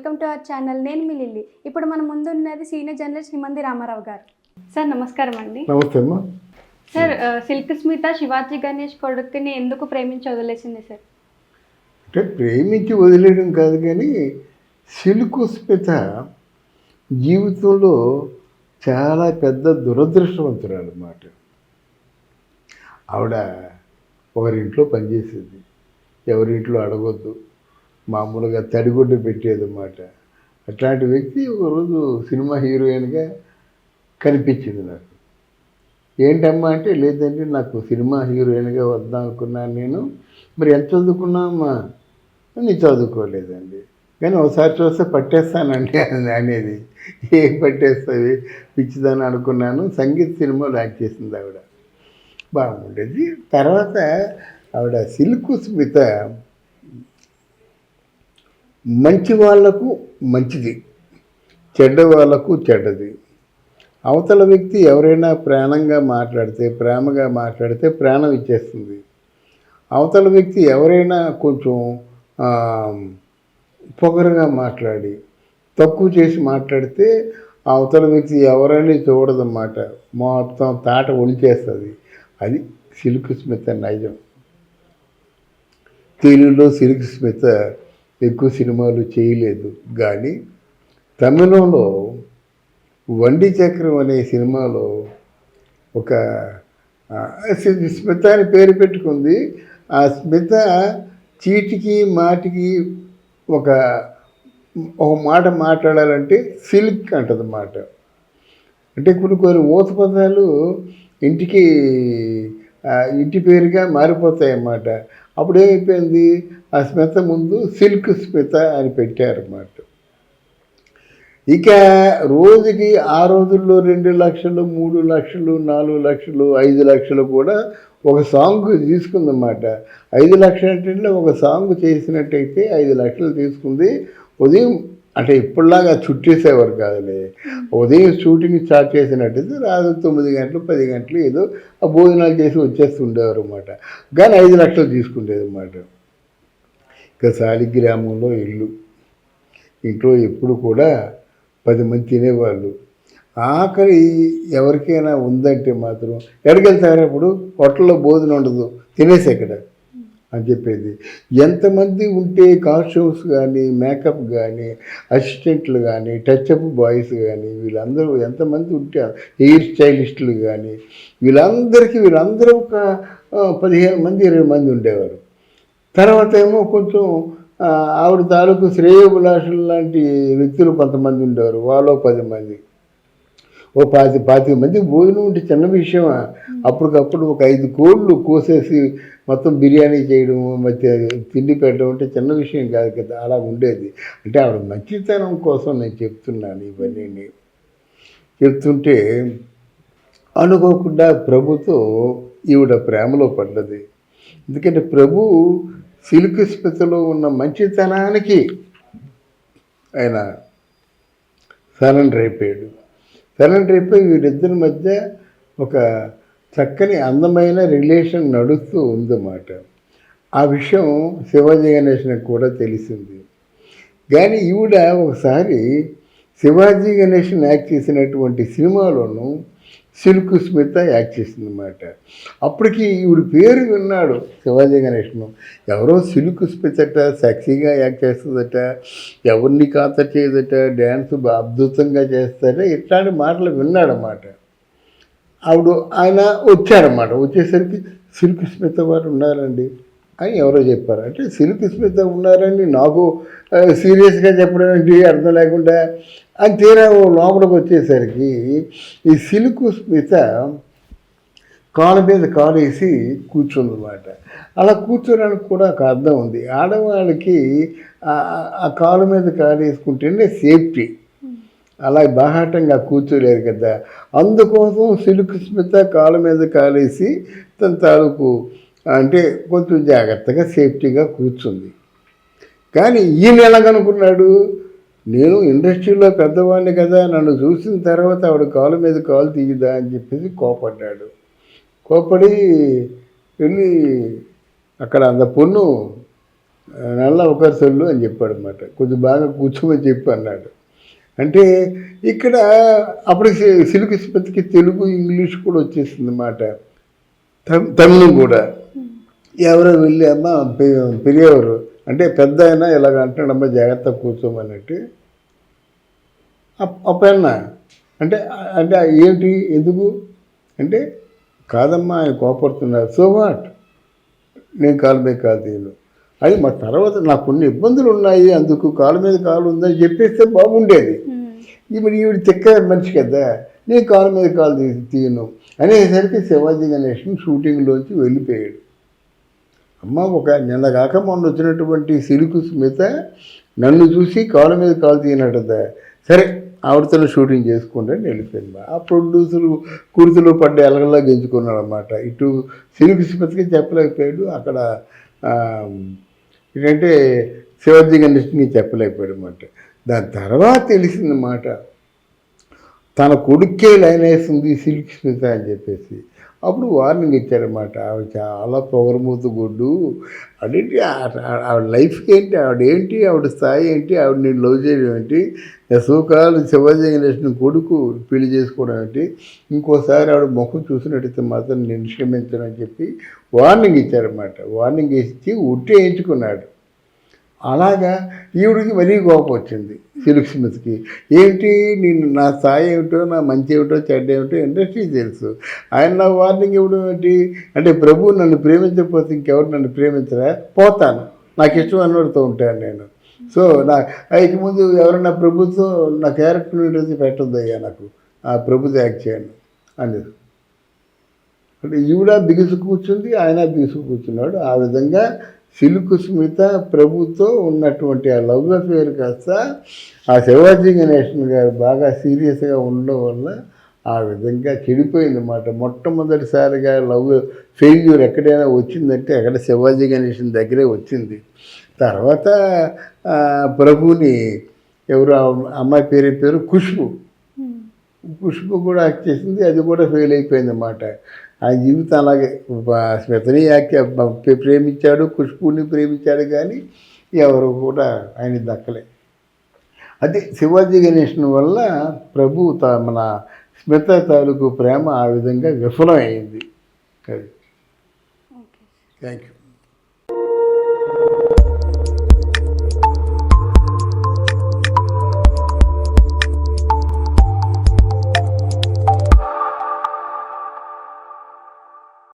Welcome to our channel. నేను మీ lily. ఇప్పుడు మన ముందు ఉన్నది సీనియర్ జర్నలిస్ట్ హిమంది రామారావు గారు. సార్ నమస్కారం అండి. నమస్తే అమ్మా. సార్ సిల్క్ స్మిత శివాజీ గణేష్ కొడుకుని ఎందుకు ప్రేమించి వదిలేసింది సార్? అంటే ప్రేమించి వదిలేయడం కాదు కానీ సిలుకు స్మిత జీవితంలో చాలా పెద్ద దురదృష్టవంతురాలు అన్నమాట ఆవిడ ఒకరింట్లో పనిచేసేది ఎవరింట్లో అడగొద్దు మామూలుగా తడిగుడ్డ పెట్టేదన్నమాట అట్లాంటి వ్యక్తి ఒకరోజు సినిమా హీరోయిన్గా కనిపించింది నాకు. ఏంటమ్మా అంటే లేదండి నాకు సినిమా హీరోయిన్గా వద్దాం అనుకున్నాను నేను. మరి ఎంత చదువుకున్నామా? నేను చదువుకోలేదండి. కానీ ఒకసారి చూస్తే పట్టేస్తానండి అనేది. ఏం పట్టేస్తుంది పిచ్చిదని అనుకున్నాను. సంగీత సినిమా యాక్ట్ చేసింది ఆవిడ. బాగుండేది. తర్వాత ఆవిడ సిల్కు స్మిత మంచి వాళ్ళకు మంచిది చెడ్డ వాళ్ళకు చెడ్డది. అవతల వ్యక్తి ఎవరైనా ప్రాణంగా మాట్లాడితే ప్రేమగా మాట్లాడితే ప్రాణం ఇచ్చేస్తుంది. అవతల వ్యక్తి ఎవరైనా కొంచెం ఆ, పొగరుగా మాట్లాడి తక్కువ చేసి మాట్లాడితే అవతల వ్యక్తి ఎవరైనా చూడదన్నమాట. మొత్తం తాట ఒలిచేస్తుంది. అది సిల్క్ స్మిత నైజం. తెలుగులో సిల్క్ స్మిత ఎక్కువ సినిమాలు చేయలేదు. కానీ తమిళంలో వండి చక్రం అనే సినిమాలో ఒక స్మిత అని పేరు పెట్టుకుంది. ఆ స్మిత చీటికి మాటికి ఒక ఒక మాట మాట్లాడాలంటే సిల్క్ అంటది మాట అంటే కొన్ని కొన్ని ఊత పదాలు ఇంటికి ఇంటి పేరుగా మారిపోతాయి అన్నమాట అప్పుడు ఏమైపోయింది ఆ స్మిత ముందు సిల్క్ స్మిత అని పెట్టారన్నమాట. ఇక రోజుకి ఆ రోజుల్లో రెండు లక్షలు మూడు లక్షలు నాలుగు లక్షలు ఐదు లక్షలు కూడా ఒక సాంగ్ తీసుకుందన్నమాట. ఐదు లక్షలు అంటే ఒక సాంగ్ చేసినట్టయితే ఐదు లక్షలు తీసుకుంది. ఉదయం అంటే ఇప్పుడులాగా చుట్టేసేవారు కాదులే. ఉదయం షూటింగ్ స్టార్ట్ చేసినట్టయితే రాత్రి తొమ్మిది గంటలు పది గంటలు ఏదో ఆ భోజనాలు చేసి వచ్చేస్తుండేవారు అనమాట కానీ ఐదు లక్షలు తీసుకుండేది అనమాట ఇక సాలిగ్రామంలో ఇల్లు. ఇంట్లో ఎప్పుడు కూడా పది మంది తినేవాళ్ళు. ఆఖరి ఎవరికైనా ఉందంటే మాత్రం ఎక్కడికి వెళ్తారు అప్పుడు హోటల్లో భోజనం ఉండదు. తినేసి ఎక్కడ అని చెప్పేది. ఎంతమంది ఉంటే కాస్ట్యూమ్స్ కానీ మేకప్ కానీ అసిస్టెంట్లు కానీ టచ్అప్ బాయ్స్ కానీ వీళ్ళందరూ ఎంతమంది ఉంటే హెయిర్ స్టైలిస్టులు కానీ వీళ్ళందరికీ వీళ్ళందరూ ఒక పదిహేను మంది ఇరవై మంది ఉండేవారు. తర్వాత ఏమో కొంచెం ఆవిడ తాలూకు శ్రేయోభిలాషులు లాంటి వ్యక్తులు కొంతమంది ఉండేవారు. వాళ్ళు పది మంది. ఓ పాతి పాతిక మంది భోజనం ఉంటే చిన్న విషయమా? అప్పటికప్పుడు ఒక ఐదు కోళ్ళు కోసేసి మొత్తం బిర్యానీ చేయడం మధ్య తిండి పెట్టడం అంటే చిన్న విషయం కాదు కదా అలా ఉండేది. అంటే ఆవిడ మంచితనం కోసం నేను చెప్తున్నాను ఇవన్నీ చెప్తుంటే అనుకోకుండా ప్రభుతో ఈవిడ ప్రేమలో పడ్డది. ఎందుకంటే ప్రభు సిల్క్ స్మితలో ఉన్న మంచితనానికి ఆయన సరెండర్ అయిపోయాడు. సరెండర్ అయిపోయి వీరిద్దరి మధ్య ఒక చక్కని అందమైన రిలేషన్ నడుస్తూ ఉందన్నమాట. ఆ విషయం శివాజీ గణేష్కి కూడా తెలిసింది. కానీ ఈవిడ ఒకసారి శివాజీ గణేషన్ యాక్ట్ చేసినటువంటి సినిమాలోనూ సిల్క్ స్మిత యాక్ట్ చేసిందన్నమాట. అప్పటికి ఈవిడ పేరు విన్నాడు శివాజీ గణేష్ను. ఎవరో సిల్క్ స్మితట సెక్సీగా యాక్ట్ చేస్తుందట ఎవరిని కాత చేయదట డ్యాన్స్ అద్భుతంగా చేస్తారట ఇట్లాంటి మాటలు విన్నాడన్నమాట. ఆవిడ ఆయన వచ్చారన్నమాట. వచ్చేసరికి సిల్క్ స్మిత వారు ఉన్నారండి. అని ఎవరో చెప్పారు. అంటే సిల్క్ స్మిత ఉన్నారని నాకు సీరియస్గా చెప్పడం ఏంటి? అర్థం లేకుండా. అని తీరా లోపలికి వచ్చేసరికి ఈ సిల్క్ స్మిత కాలు మీద కాలు వేసి కూర్చుందన్నమాట. అలా కూర్చోడానికి కూడా ఒక అర్థం ఉంది. ఆడవాళ్ళకి ఆ- ఆ కాలు మీద కాలు వేసుకుంటేనే సేఫ్టీ. అలా బాహాటంగా కూర్చోలేరు కదా. అందుకోసం సిల్క్ స్మిత కాలు మీద కాలేసి తన తాలూకు అంటే కొంచెం జాగ్రత్తగా సేఫ్టీగా కూర్చుంది. కానీ ఈయన ఎలాగనుకున్నాడు? నేను ఇండస్ట్రీలో పెద్దవాడిని కదా నన్ను చూసిన తర్వాత ఆవిడ కాలు మీద కాలు తీయదా అని చెప్పేసి కోపడ్డాడు. కోపడి వెళ్ళి అక్కడ అంత పొన్ను నల్ల అవకాశాలు అని చెప్పాడు అనమాట కొంచెం బాగా కూర్చోమని చెప్పి అన్నాడు. అంటే ఇక్కడ అప్పుడు సిలుకు స్మిత్కి తెలుగు ఇంగ్లీష్ కూడా వచ్చేసింది అన్నమాట తమిళం కూడా. ఎవరో వెళ్ళి అమ్మ పె- పెరియవరు. అంటే పెద్ద అయినా ఇలాగ అంటాడమ్మ జాగ్రత్త కూర్చోమన్నట్టు. అప్- అప్పన్న అంటే అంటే ఏంటి ఎందుకు? అంటే కాదమ్మా ఆయన కోపడుతున్నారు. సో వాట్ నేను కాలు మీద కాలు తీయను. అది మా తర్వాత నాకు కొన్ని ఇబ్బందులు ఉన్నాయి అందుకు కాలు మీద కాలు ఉందని చెప్పేస్తే బాగుండేది. ఇప్పుడు ఈవిడ తిక్క మనిషి కదా నేను కాలు మీద కాలు తీ తీయను. అనేసరికి శివాజీ గణేషన్ షూటింగ్లోంచి వెళ్ళిపోయాడు. అమ్మ ఒక నిన్న కాక మొన్న వచ్చినటువంటి సిలుకు స్మిత నన్ను చూసి కాలు మీద కాలు తీయనట్టదా సరే ఆవిడతో షూటింగ్ చేసుకుంటే వెళ్ళిపోయింది ఆ ప్రొడ్యూసరు కుర్తులు పడ్డ ఎలగల్లా గెంచుకున్నాడు అనమాట ఇటు సిలుకు స్మితకి చెప్పలేకపోయాడు అక్కడ ఏంటంటే శివాజీ గణేష్కి చెప్పలేకపోయాడు అనమాట దాని తర్వాత తెలిసిందన్నమాట. తన కొడుక్కే లైన్ వేసింది సిల్క్ స్మిత అని చెప్పేసి. అప్పుడు వార్నింగ్ ఇచ్చారన్నమాట. ఆవిడ చాలా పొగరమూతు గుడ్డు. అదేంటి? ఆవిడ లైఫ్కి ఏంటి? ఆవిడ ఏంటి? ఆవిడ స్థాయి ఏంటి? ఆవిడ నేను లవ్ చేయడం ఏంటి? సోకాలు శివాజీ గణేష్ని కొడుకు పెళ్ళి చేసుకోవడం ఏంటి? ఇంకోసారి ఆవిడ ముఖం చూసినట్టయితే మాత్రం నేను అని చెప్పి వార్నింగ్ ఇచ్చారన్నమాట. వార్నింగ్ ఇచ్చి ఉట్టి వేయించుకున్నాడు. అలాగా ఈవిడికి మరీ కోపం వచ్చింది సిల్క్ స్మిత్కి ఏంటి నేను నా స్థాయి ఏమిటో నా మంచి ఏమిటో చెడ్డ ఏమిటో ఇండస్ట్రీ తెలుసు. ఆయన నా వార్నింగ్ ఇవ్వడం ఏంటి? అంటే ప్రభు నన్ను ప్రేమించకపోతే ఇంకెవరు నన్ను ప్రేమించరా? పోతాను. నాకు ఇష్టం అన్నడుతూ ఉంటాను నేను. సో నా ఇక ముందు ఎవరైనా ప్రభుత్వం నా క్యారెక్టర్ వీడియోస్ పెట్టొద్దు అయ్యా నాకు. ఆ ప్రభుత్వ యాక్ట్ చేయండి అనేది అంటే ఈవిడ బిగుసు కూర్చుంది ఆయన బిగుసు కూర్చున్నాడు. ఆ విధంగా సిలుకు స్మిత ప్రభుతో ఉన్నటువంటి ఆ లవ్ అఫేర్ కాస్త ఆ శివాజీ గణేషన్ గారు బాగా సీరియస్గా ఉండడం వల్ల ఆ విధంగా చెడిపోయిందన్నమాట మొట్టమొదటిసారిగా లవ్ ఫెయిల్యూర్ ఎక్కడైనా వచ్చిందంటే అక్కడ శివాజీ గణేషన్ దగ్గరే వచ్చింది. తర్వాత ప్రభుని ఎవరు అమ్మాయి పేరు పేరు ఖుష్బు పుష్పు కూడా చేసింది అది కూడా ఫెయిల్ అయిపోయింది అన్నమాట ఆ జీవితం అలాగే. స్మితని ప్రేమించాడు ఖుష్బుని ప్రేమించాడు కానీ ఎవరు కూడా ఆయన దక్కలే. అదే శివాజీ గణేషన్ వల్ల ప్రభు తా మన స్మిత తాలూకు ప్రేమ ఆ విధంగా విఫలం అయింది అది. Thank you